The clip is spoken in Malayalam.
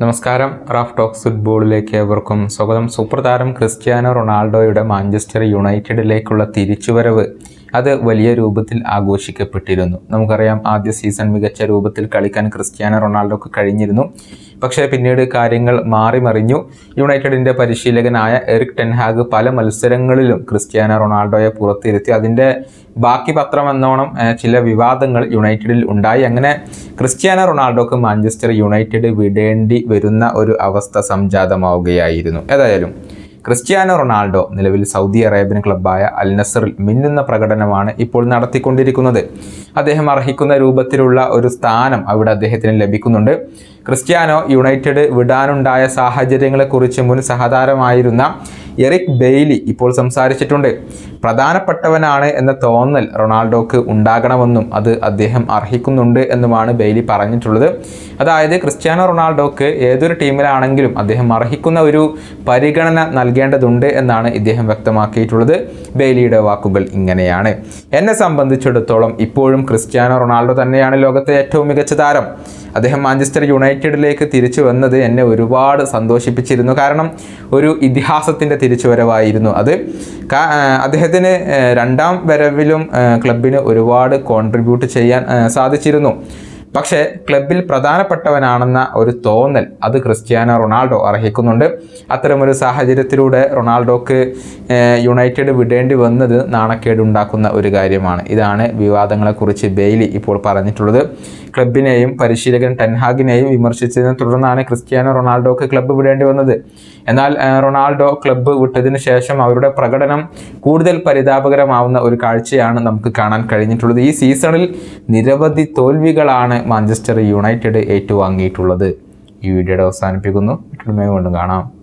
നമസ്കാരം. റാഫ് ടോക്സ് ഫുട്ബോളിലേക്ക് ഏവർക്കും സ്വാഗതം. സൂപ്പർ താരം ക്രിസ്ത്യാനോ റൊണാൾഡോയുടെ മാഞ്ചസ്റ്റർ യുണൈറ്റഡിലേക്കുള്ള തിരിച്ചുവരവ് അത് വലിയ രൂപത്തിൽ ആഘോഷിക്കപ്പെട്ടിരുന്നു. നമുക്കറിയാം ആദ്യ സീസൺ മികച്ച രൂപത്തിൽ കളിക്കാൻ ക്രിസ്ത്യാനോ റൊണാൾഡോക്ക് കഴിഞ്ഞിരുന്നു. പക്ഷേ പിന്നീട് കാര്യങ്ങൾ മാറിമറിഞ്ഞു യുണൈറ്റഡിന്റെ പരിശീലകനായ എറിക് ടെൻഹാഗ് പല മത്സരങ്ങളിലും ക്രിസ്ത്യാനോ റൊണാൾഡോയെ പുറത്തിരുത്തി. അതിന്റെ ബാക്കി പത്രം എന്നോണം ചില വിവാദങ്ങൾ യുണൈറ്റഡിൽ ഉണ്ടായി. അങ്ങനെ ക്രിസ്ത്യാനോ റൊണാൾഡോക്ക് മാഞ്ചസ്റ്റർ യുണൈറ്റഡ് വിടേണ്ടി വരുന്ന ഒരു അവസ്ഥ സംജാതമാവുകയായിരുന്നു. ഏതായാലും ക്രിസ്ത്യാനോ റൊണാൾഡോ നിലവിൽ സൗദി അറേബ്യൻ ക്ലബ്ബായ അൽ നസറിൽ മിന്നുന്ന പ്രകടനമാണ് ഇപ്പോൾ നടത്തിക്കൊണ്ടിരിക്കുന്നത്. അദ്ദേഹം അർഹിക്കുന്ന രൂപത്തിലുള്ള ഒരു സ്ഥാനം അവിടെ അദ്ദേഹത്തിന് ലഭിക്കുന്നുണ്ട്. ക്രിസ്ത്യാനോ യുണൈറ്റഡ് വിടാനുണ്ടായ സാഹചര്യങ്ങളെക്കുറിച്ച് മുൻ സഹതാരമായിരുന്ന എറിക് ബെയ്ലി ഇപ്പോൾ സംസാരിച്ചിട്ടുണ്ട്. പ്രധാനപ്പെട്ടവനാണ് എന്ന തോന്നൽ റൊണാൾഡോക്ക് ഉണ്ടാകണമെന്നും അത് അദ്ദേഹം അർഹിക്കുന്നുണ്ട് എന്നുമാണ് ബെയ്ലി പറഞ്ഞിട്ടുള്ളത്. അതായത് ക്രിസ്ത്യാനോ റൊണാൾഡോക്ക് ഏതൊരു ടീമിലാണെങ്കിലും അദ്ദേഹം അർഹിക്കുന്ന ഒരു പരിഗണന നൽകേണ്ടതുണ്ട് എന്നാണ് ഇദ്ദേഹം വ്യക്തമാക്കിയിട്ടുള്ളത്. ബെയ്ലിയുടെ വാക്കുകൾ ഇങ്ങനെയാണ്. എന്നെ സംബന്ധിച്ചിടത്തോളം ഇപ്പോഴും ക്രിസ്ത്യാനോ റൊണാൾഡോ തന്നെയാണ് ലോകത്തെ ഏറ്റവും മികച്ച താരം. അദ്ദേഹം മാഞ്ചസ്റ്റർ യുണൈറ്റഡിലേക്ക് തിരിച്ചു വന്നത് എന്നെ ഒരുപാട് സന്തോഷിപ്പിച്ചിരുന്നു. കാരണം ഒരു ഇതിഹാസത്തിന്റെ തിരിച്ചുവരവായിരുന്നു. അത് അദ്ദേഹത്തിന് രണ്ടാം വരവിലും ക്ലബിന് ഒരുപാട് കോൺട്രിബ്യൂട്ട് ചെയ്യാൻ സാധിച്ചിരുന്നു. പക്ഷേ ക്ലബിൽ പ്രധാനപ്പെട്ടവനാണെന്ന ഒരു തോന്നൽ അത് ക്രിസ്ത്യാനോ റൊണാൾഡോ അർഹിക്കുന്നുണ്ട്. അത്തരമൊരു സാഹചര്യത്തിലൂടെ റൊണാൾഡോക്ക് യുണൈറ്റഡ് വിടേണ്ടി വന്നത് നാണക്കേടുണ്ടാക്കുന്ന ഒരു കാര്യമാണ്. ഇതാണ് വിവാദങ്ങളെക്കുറിച്ച് ബെയ്ലി ഇപ്പോൾ പറഞ്ഞിട്ടുള്ളത്. ക്ലബിനെയും പരിശീലകൻ ടെൻഹാഗിനെയും വിമർശിച്ചതിനെ തുടർന്നാണ് ക്രിസ്ത്യാനോ റൊണാൾഡോക്ക് ക്ലബ്ബ് വിടേണ്ടി വന്നത്. എന്നാൽ റൊണാൾഡോ ക്ലബ്ബ് വിട്ടതിന് ശേഷം അവരുടെ പ്രകടനം കൂടുതൽ പരിതാപകരമാവുന്ന ഒരു കാഴ്ചയാണ് നമുക്ക് കാണാൻ കഴിഞ്ഞിട്ടുള്ളത്. ഈ സീസണിൽ നിരവധി തോൽവികളാണ് മാഞ്ചസ്റ്റർ യുണൈറ്റഡ് ഏറ്റുവാങ്ങിയിട്ടുള്ളത്. ഈ വീഡിയോയുടെ അവസാനിപ്പിക്കുന്നു. വീണ്ടും കാണാം.